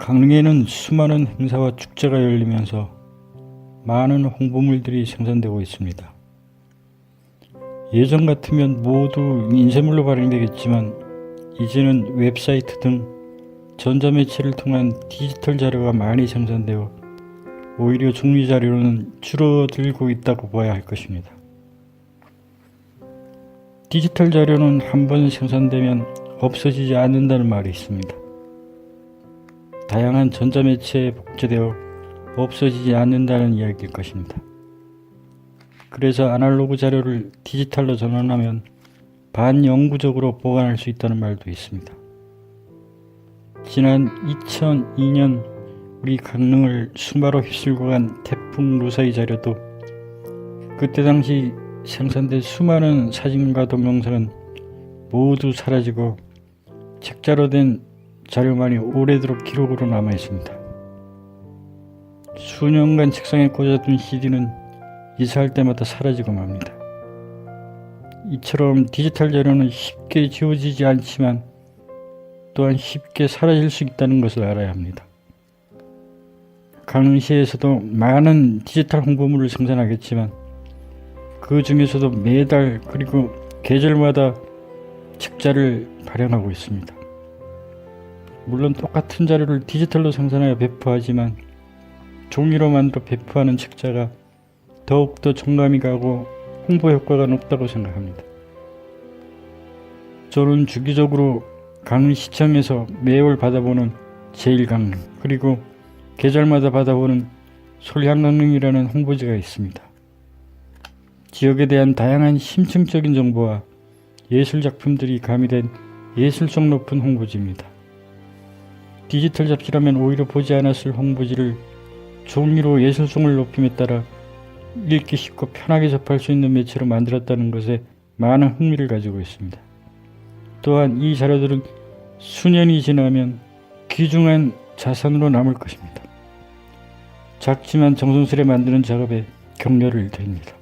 강릉에는 수많은 행사와 축제가 열리면서 많은 홍보물들이 생산되고 있습니다. 예전 같으면 모두 인쇄물로 발행되겠지만 이제는 웹사이트 등 전자매체를 통한 디지털 자료가 많이 생산되어 오히려 종이 자료는 줄어들고 있다고 봐야 할 것입니다. 디지털 자료는 한 번 생산되면 없어지지 않는다는 말이 있습니다. 다양한 전자매체에 복제되어 없어지지 않는다는 이야기일 것입니다. 그래서 아날로그 자료를 디지털로 전환하면 반영구적으로 보관할 수 있다는 말도 있습니다. 지난 2002년 우리 강릉을 수마로 휩쓸고 간 태풍 루사이 자료도 그때 당시 생산된 수많은 사진과 동영상은 모두 사라지고 책자로 된 자료만이 오래도록 기록으로 남아 있습니다. 수년간 책상에 꽂아둔 CD는 이사할 때마다 사라지고 맙니다. 이처럼 디지털 자료는 쉽게 지워지지 않지만 또한 쉽게 사라질 수 있다는 것을 알아야 합니다. 강릉시에서도 많은 디지털 홍보물을 생산하겠지만 그 중에서도 매달 그리고 계절마다 책자를 발행하고 있습니다. 물론 똑같은 자료를 디지털로 생산하여 배포하지만 종이로 만들어 배포하는 책자가 더욱더 정감이 가고 홍보 효과가 높다고 생각합니다. 저는 주기적으로 강릉시청에서 매월 받아보는 제일강릉 그리고 계절마다 받아보는 솔향강릉이라는 홍보지가 있습니다. 지역에 대한 다양한 심층적인 정보와 예술 작품들이 가미된 예술성 높은 홍보지입니다. 디지털 잡지라면 오히려 보지 않았을 홍보지를 종이로 예술성을 높임에 따라 읽기 쉽고 편하게 접할 수 있는 매체로 만들었다는 것에 많은 흥미를 가지고 있습니다. 또한 이 자료들은 수년이 지나면 귀중한 자산으로 남을 것입니다. 작지만 정성스레 만드는 작업에 격려를 드립니다.